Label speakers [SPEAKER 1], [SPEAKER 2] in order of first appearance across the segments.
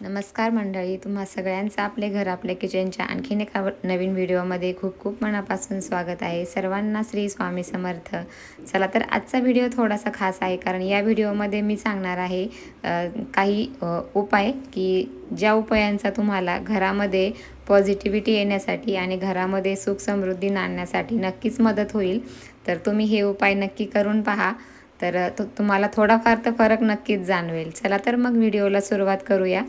[SPEAKER 1] नमस्कार मंडळी तुम्हा सगळ्यांचं आपले घर आपल्या किचनच्या आणखीन एका नवीन व्हिडिओमध्ये खूप खूप मनापासून स्वागत आहे. सर्वांना श्री स्वामी समर्थ. चला तर आजचा व्हिडिओ थोडासा खास आहे कारण या व्हिडिओमध्ये मी सांगणार आहे काही उपाय की ज्या उपायांचा तुम्हाला घरामध्ये पॉझिटिव्हिटी येण्यासाठी आणि घरामध्ये सुख समृद्धी नाणण्यासाठी नक्कीच मदत होईल तर तुम्ही हे उपाय नक्की करून पहा. तर तु- तुम्हाला थोडाफार तर फरक नक्कीच जाणवेल. चला तर मग व्हिडिओला सुरुवात करूया.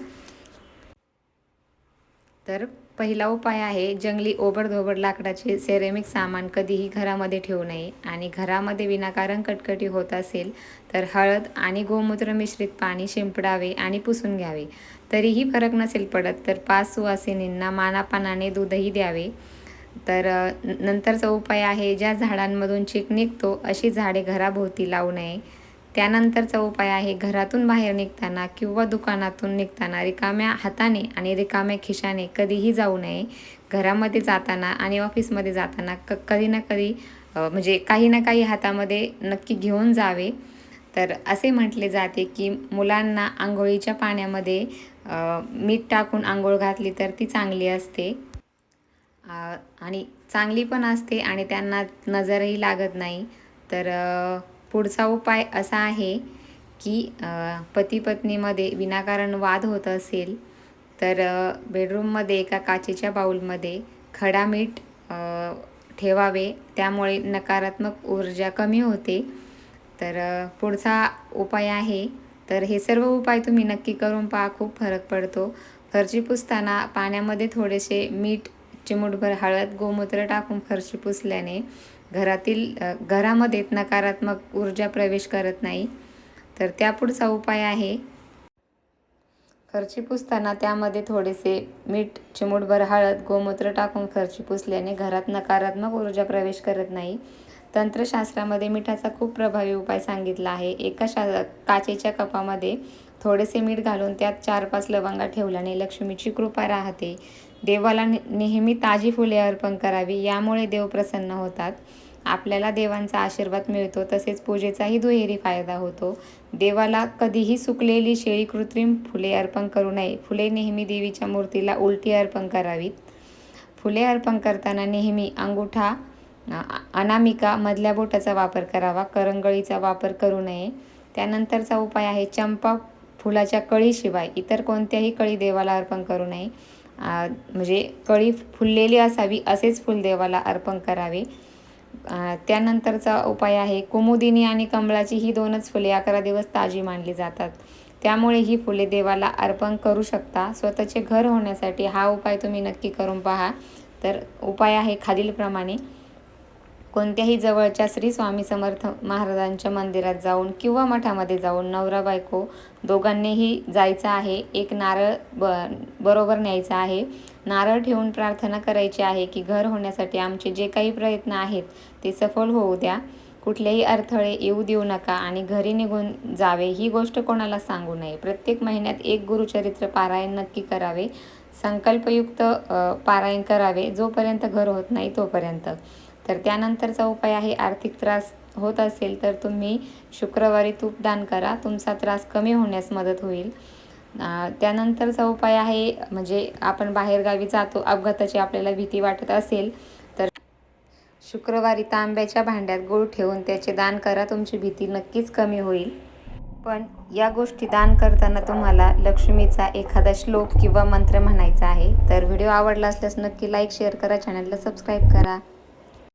[SPEAKER 1] तर पहिला उपाय आहे जंगली ओबडधोबड लाकडाचे सेरेमिक सामान कधीही घरामध्ये ठेवू नये. आणि घरामध्ये विनाकारण कटकटी होत असेल तर हळद आणि गोमूत्र मिश्रित पाणी शिंपडावे आणि पुसून घ्यावे. तरीही फरक नसेल पडत तर पाच सुवासिनींना मानापानाने दूधही द्यावे. तर नंतरचा उपाय आहे ज्या झाडांमधून चीक निघतो अशी झाडे घराभोवती लावू नये. त्यानंतरचा उपाय आहे घरातून बाहेर निघताना किंवा दुकानातून निघताना रिकाम्या हाताने आणि रिकाम्या खिशाने कधीही जाऊ नये. घरामध्ये जाताना आणि ऑफिसमध्ये जाताना क कधी ना कधी म्हणजे काही ना काही हातामध्ये नक्की घेऊन जावे. तर असे म्हटले जाते की मुलांना आंघोळीच्या पाण्यामध्ये मीठ टाकून आंघोळ घातली तर ती चांगली असते. आणि चांगली पण असते आणि त्यांना नजरही लागत नाही. तर पुढचा उपाय असा आहे की पती पत्नीमध्ये विनाकारण वाद होत असेल तर बेडरूममध्ये एका काचेच्या बाऊलमध्ये खडा मीठ ठेवावे. त्यामुळे नकारात्मक ऊर्जा कमी होते. तर पुढचा उपाय आहे. तर हे सर्व उपाय तुम्ही नक्की करून पहा खूप फरक पडतो. फरशी पुसताना पाण्यामध्ये थोडेसे मीठ चिमूटभर हळद गोमूत्र टाकून फरशी पुसल्याने घरातील घरामध्ये नकारात्मक ऊर्जा प्रवेश करत नाही तर त्या पुढचा उपाय आहे. फरची पुसताना त्यामध्ये थोडेसे मीठ चिमूटभर हळद गोमूत्र टाकून फरची पुसल्याने घरात नकारात्मक ऊर्जा प्रवेश करत नाही. तंत्रशास्त्रामध्ये मिठाचा खूप प्रभावी उपाय सांगितला आहे. एका शा काचेच्या कपामध्ये थोडेसे मीठ घालून त्यात चार पाच लवंगा ठेवल्याने लक्ष्मीची कृपा राहते. देवाला नेहमी ताजी फुले अर्पण करावी यामुळे देव प्रसन्न होतात. आपल्याला देवांचा आशीर्वाद मिळतो तसेच पूजेचाही दुहेरी फायदा होतो. देवाला कधीही सुकलेली शेळी कृत्रिम फुले अर्पण करू नये. फुले नेहमी देवीच्या मूर्तीला उलटी अर्पण करावीत. फुले अर्पण करताना नेहमी अंगुठा अनामिका मधल्या बोटाचा वापर करावा करंगळीचा वापर करू नये. त्यानंतरचा उपाय आहे चंपा फुलाच्या कळीशिवाय इतर कोणत्याही कळी देवाला अर्पण करू नये. म्हणजे कळी फुललेली असावी असेच फुल देवाला अर्पण करावे. त्यानंतरचा उपाय आहे कुमुदिनी आणि कमळाची ही दोनच फुले अकरा दिवस ताजी मानली जातात. त्यामुळे ही फुले देवाला अर्पण करू शकता. स्वतःचे घर होण्यासाठी हा उपाय तुम्ही नक्की करून पहा. तर उपाय आहे खालीलप्रमाणे. कोणत्याही जवळच्या श्री स्वामी समर्थ महाराजांच्या मंदिरात जाऊन किंवा मठामध्ये जाऊन नवरा बायको दोघांनीही जायचं आहे. एक नारळ ब बरोबर न्यायचा आहे. नारळ ठेवून प्रार्थना करायची आहे की घर होण्यासाठी आमचे जे काही प्रयत्न आहेत ते सफल होऊ द्या. कुठलेही अडथळे येऊ देऊ नका आणि घरी निघून जावे ही गोष्ट कोणाला सांगू नये. प्रत्येक महिन्यात एक गुरुचरित्र पारायण नक्की करावे. संकल्पयुक्त पारायण करावे जोपर्यंत घर होत नाही तोपर्यंत. तर त्यानंतरचा उपाय आहे आर्थिक त्रास होत असेल तर तुम्ही शुक्रवारी तूप दान करा. तुमचा त्रास कमी होण्यास मदत होईल. त्यानंतरचा उपाय आहे म्हणजे आपण बाहेरगावी जातो अपघाताची आपल्याला भीती वाटत असेल तर शुक्रवारी तांब्याच्या भांड्यात गूळ ठेवून त्याचे दान करा. तुमची भीती नक्कीच कमी होईल. पण या गोष्टी दान करताना तुम्हाला लक्ष्मीचा एखादा श्लोक किंवा मंत्र म्हणायचा आहे. तर व्हिडिओ आवडला असल्यास नक्की लाईक शेअर करा. चॅनलला सबस्क्राईब करा.